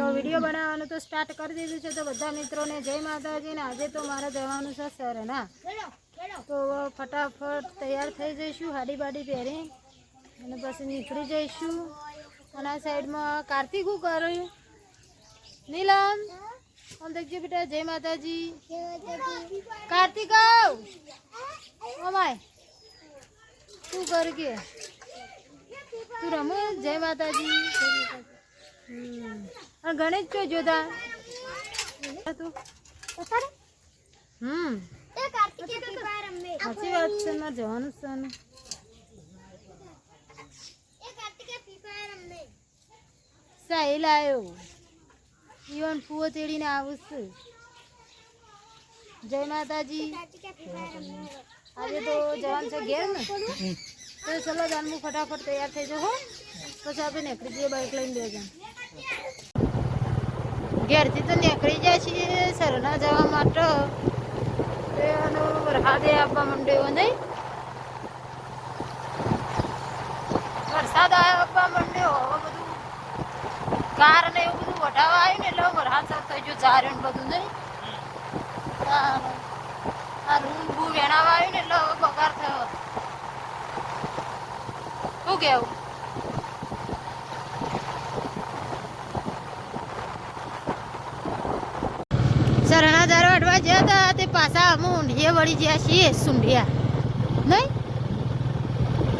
તો વીડિયો બનાવવાનું તો સ્ટાર્ટ કરી દીધું છે તો બધા મિત્રોને જય માતાજી ને આજે તો મારે જવાનું છે સરના તો ફટાફટ તૈયાર થઈ જઈશું હાડી બાડી પહેરી અને પછી નીકળી જઈશું. અને આ સાઈડમાં કાર્તિક શું કર્યું નીલમ આમ દેખજો બેટા જય માતાજી. કાર્તિક અમાય શું કર કે તું રમો? જય માતાજી. હમ. ગણેશ જો જોતા. તું હમ. સાચી વાત છે મારે જવાનું છે ને. સાહેલ આવ્યો ઈવન ફૂવો તેડીને આવું છું. જય માતાજી. આજે તો જવાનું છે ઘેર ને. તો ચલો, જાનવું ફટાફટ તૈયાર થઈ જાઓ. પછી આપણે નીકળી જઈએ બાઈક લઈને બે જણ. ઘેરથી તો નીકળી જાય છીએ સરના જવા માટે. એનો વરસાદે આપવા માંડ્યો નહીં. વરસાદ આપવા માંડ્યો, હવે બધું કાર ને એવું બધું વઢાવા આવ્યું ને એટલે વરસાદ થઈ ગયો જાર્યો ને બધું નહીં. આ રૂમ બૂમ વેણાવા આવ્યું ને એટલે બગાર થયો. શું કેવું સરણા દાર વાટવા ગયા હતા, તે પાછા અમે ઊંઢીએ વળી ગયા છીએ, સુંઢિયા. નહીં?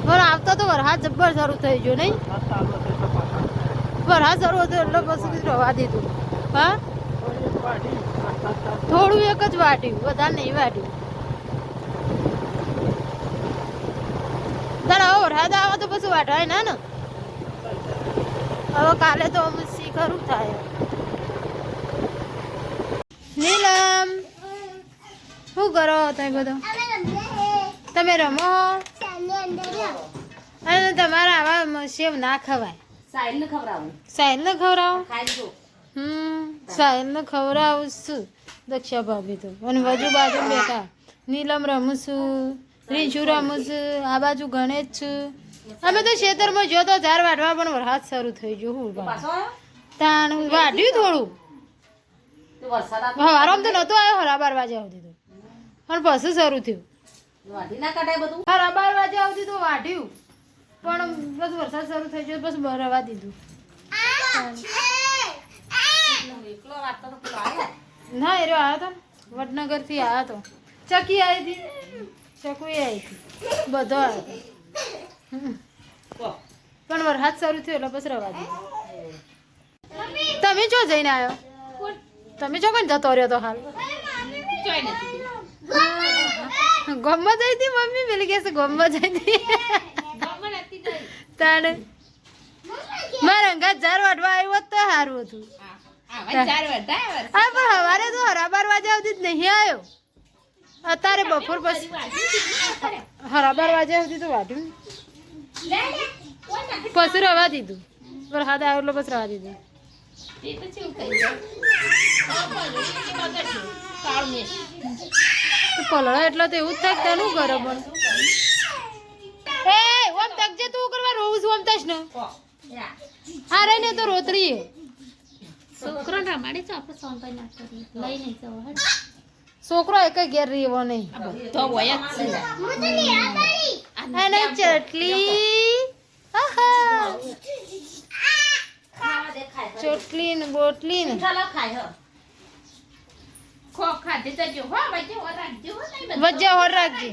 પણ આવતા તો વરસાદ જબ્બર શરૂ થઈ ગયો, નહીં? વરસાદ શરૂ હતો એટલે પછી રવા દીધું. હા? થોડું એક જ વાટ્યું, વધારે નહીં વાટ્યું. તારા હવે વરસાદ આવે તો પછી વાટવાય ના ને? હવે કાલે તો અમે શી ખરું થાય. નીલમ શું કરો તમે બધો? તમે રમો? અને તમારા આવા સેવ ના ખવાય. સાહેલ ને ખવડાવું. સાહેલ ને ખવડાવો? હમ સાહેલ ને ખવડાવું છું દક્ષા ભાભી તો. અને બાજુ બાજુ બેઠા. નીલમ રમું છું રીંછું રમું છું આ બાજુ ગણેશ છું. અમે તો ખેતરમાં જો તો ઝાર વાટવા પણ વરસાદ શરૂ થઈ ગયો. હું તાણ વાટ્યું થોડું. હવારામ તો નહોતો આવ્યો હરા બાર વાગે આવતી તો. પણ પછી શરૂ થયું. વાઢી ના કઢાય બધું? હરા બાર વાગે આવતી તો વાઢ્યું. પણ બસ વરસાદ શરૂ થઈ ગયો બસ રવા દીધું. એકલો વાટતો તો પેલો આવ્યો ના એ રહ્યો આવ્યો હતો વડનગરથી આવ્યો હતો ચકી આવી હતી. ચકુઈ આવી હતી. બધો આવ્યો હતો પણ વરસાદ શરૂ થયો એટલે બસ રવા દીધું. તમે જો જઈને આવ્યો તમે જો કઈ જતો રહ્યો તો હાલ? નથી જઈ હતી મમ્મી? પેલી કહે છે ગમમાં જઈ હતી તાણે. મારા અંગાત જાર વાટવા આવ્યો તો સારું હતું. હા પણ સવારે તો હરાબાર આવતી જ નહીં આવ્યો. અત્યારે બપોર પછી હરા બાર આવતી તો વાટ્યું. પછી રવા દીધું. વરસાદ આવ્યો એટલે પછી રવા દીધું. એ તો પલળા એટલે તો એવું જ થાય તેનું કરે પણ એ ઓમ તકજે તું કરવા રોવું છું ઓમ તશ ને. હા રે ને તો રોતરી છોકરો રમાડે છે આપણે સોંપાઈ ના કરીએ લઈને જવો છોકરો એક ઘેર રહેવો નહીં. હોય જ છે. ચટલી. ચોટલી ને બોટલી ને ચાલો ખાય હ. ખો ખાધે તો જો હો વજ્જે હોર રાખજે.